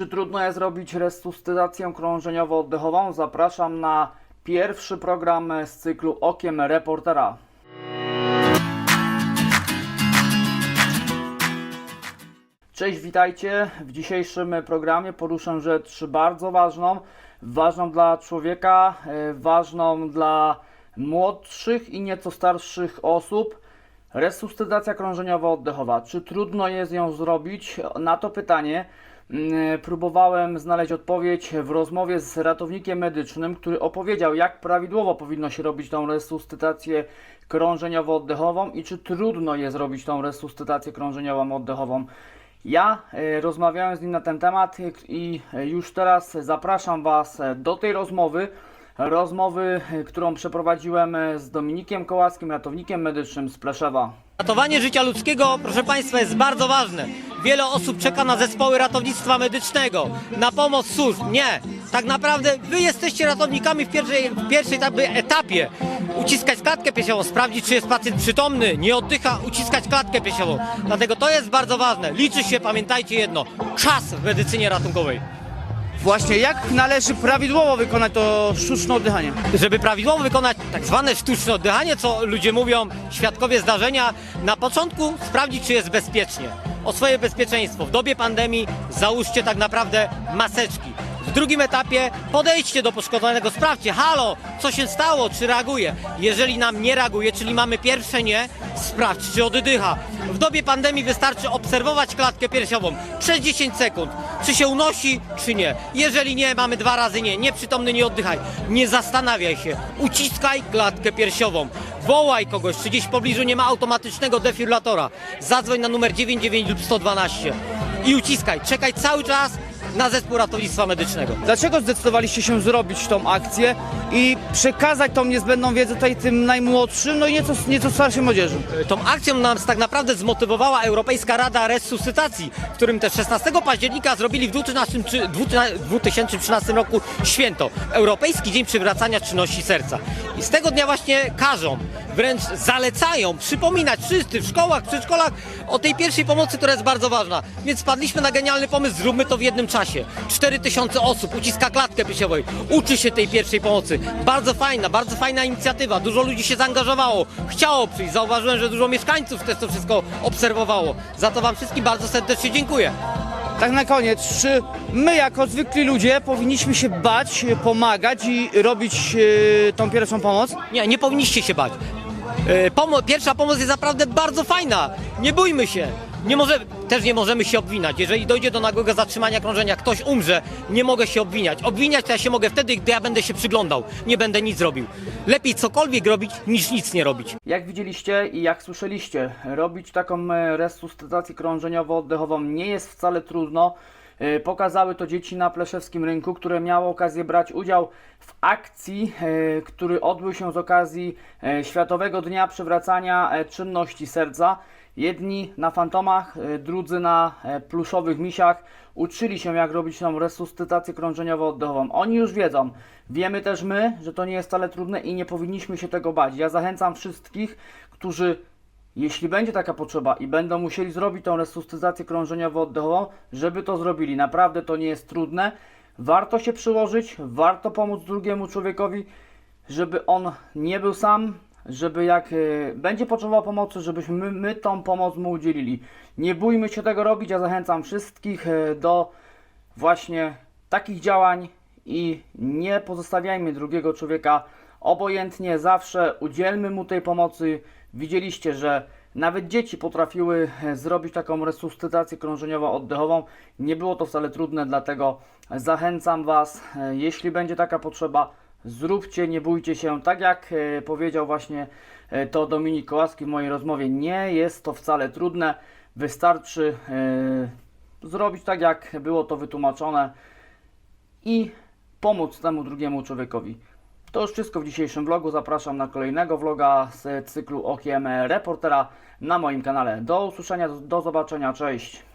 Czy trudno jest zrobić resuscytację krążeniowo-oddechową? Zapraszam na pierwszy program z cyklu Okiem Reportera. Cześć, witajcie. W dzisiejszym programie poruszę rzecz bardzo ważną, ważną dla człowieka, e, ważną dla młodszych i nieco starszych osób. Resuscytacja krążeniowo-oddechowa. Czy trudno jest ją zrobić? Na to pytanie mm, próbowałem znaleźć odpowiedź w rozmowie z ratownikiem medycznym, który opowiedział, jak prawidłowo powinno się robić tą resuscytację krążeniowo-oddechową i czy trudno jest robić tą resuscytację krążeniową oddechową. Ja e, rozmawiałem z nim na ten temat i e, już teraz zapraszam Was e, do tej rozmowy. Rozmowy, którą przeprowadziłem e, z Dominikiem Kołackim, ratownikiem medycznym z Pleszewa. Ratowanie życia ludzkiego, proszę Państwa, jest bardzo ważne. Wiele osób czeka na zespoły ratownictwa medycznego, na pomoc służb. Nie, tak naprawdę Wy jesteście ratownikami w pierwszej, w pierwszej etapie. Uciskać klatkę piersiową, sprawdzić, czy jest pacjent przytomny, nie oddycha, uciskać klatkę piersiową. Dlatego to jest bardzo ważne. Liczy się, pamiętajcie jedno, czas w medycynie ratunkowej. Właśnie, jak należy prawidłowo wykonać to sztuczne oddychanie? Żeby prawidłowo wykonać tak zwane sztuczne oddychanie, co ludzie mówią, świadkowie zdarzenia, na początku sprawdzić, czy jest bezpiecznie. O swoje bezpieczeństwo. W dobie pandemii załóżcie tak naprawdę maseczki. W drugim etapie podejdźcie do poszkodowanego, sprawdźcie, halo, co się stało, czy reaguje. Jeżeli nam nie reaguje, czyli mamy pierwsze nie, sprawdź, czy oddycha. W dobie pandemii wystarczy obserwować klatkę piersiową przez 10 sekund, czy się unosi, czy nie. Jeżeli nie, mamy dwa razy nie, nieprzytomny, nie oddychaj. Nie zastanawiaj się, uciskaj klatkę piersiową. Wołaj kogoś, czy gdzieś w pobliżu nie ma automatycznego defibrylatora. Zadzwoń na numer 99 lub 112 i uciskaj. Czekaj cały czas na zespół ratownictwa medycznego. Dlaczego zdecydowaliście się zrobić tą akcję i przekazać tą niezbędną wiedzę tutaj tym najmłodszym, no i nieco, nieco starszej młodzieży? Tą akcją nas tak naprawdę zmotywowała Europejska Rada Resuscytacji, w którym też 16 października zrobili w 2013 2013 roku święto. Europejski Dzień Przywracania Czynności Serca. I z tego dnia właśnie każą, wręcz zalecają przypominać wszyscy w szkołach, przedszkolach o tej pierwszej pomocy, która jest bardzo ważna. Więc wpadliśmy na genialny pomysł, zróbmy to w jednym czasie. 4000 osób uciska klatkę piersiową, uczy się tej pierwszej pomocy. Bardzo fajna, bardzo fajna inicjatywa. Dużo ludzi się zaangażowało, chciało przyjść. Zauważyłem, że dużo mieszkańców też to wszystko obserwowało. Za to Wam wszystkim bardzo serdecznie dziękuję. Tak na koniec, czy my jako zwykli ludzie powinniśmy się bać, pomagać i robić e, tą pierwszą pomoc? Nie, nie powinniście się bać. E, Pomo- pierwsza pomoc jest naprawdę bardzo fajna. Nie bójmy się. Nie może, też nie możemy się obwinać. Jeżeli dojdzie do nagłego zatrzymania krążenia, ktoś umrze, nie mogę się obwiniać. Obwiniać to ja się mogę wtedy, gdy ja będę się przyglądał. Nie będę nic robił. Lepiej cokolwiek robić, niż nic nie robić. Jak widzieliście i jak słyszeliście, robić taką e, resuscytację krążeniowo-oddechową nie jest wcale trudno. E, Pokazały to dzieci na Pleszewskim Rynku, które miały okazję brać udział w akcji, e, który odbył się z okazji Światowego Dnia Przywracania Czynności Serca. Jedni na fantomach, e, drudzy na e, pluszowych misiach uczyli się jak robić tą resuscytację krążeniowo-oddechową. Oni już wiedzą. Wiemy też my, że to nie jest wcale trudne i nie powinniśmy się tego bać. Ja zachęcam wszystkich, którzy jeśli będzie taka potrzeba i będą musieli zrobić tą resuscytację krążeniowo-oddechową, żeby to zrobili. Naprawdę to nie jest trudne. Warto się przyłożyć, warto pomóc drugiemu człowiekowi, żeby on nie był sam, żeby jak e, będzie potrzebował pomocy, żebyśmy my, my tą pomoc mu udzielili. Nie bójmy się tego robić, ja zachęcam wszystkich e, do właśnie takich działań i nie pozostawiajmy drugiego człowieka obojętnie, zawsze udzielmy mu tej pomocy. Widzieliście, że nawet dzieci potrafiły e, zrobić taką resuscytację krążeniowo-oddechową. Nie było to wcale trudne, dlatego zachęcam Was, jeśli będzie taka potrzeba, zróbcie, nie bójcie się. Tak jak e, powiedział właśnie e, to Dominik Kołaski w mojej rozmowie, nie jest to wcale trudne. Wystarczy e, zrobić tak, jak było to wytłumaczone i pomóc temu drugiemu człowiekowi. To już wszystko w dzisiejszym vlogu. Zapraszam na kolejnego vloga z cyklu Okiem Reportera na moim kanale. Do usłyszenia, do zobaczenia, cześć!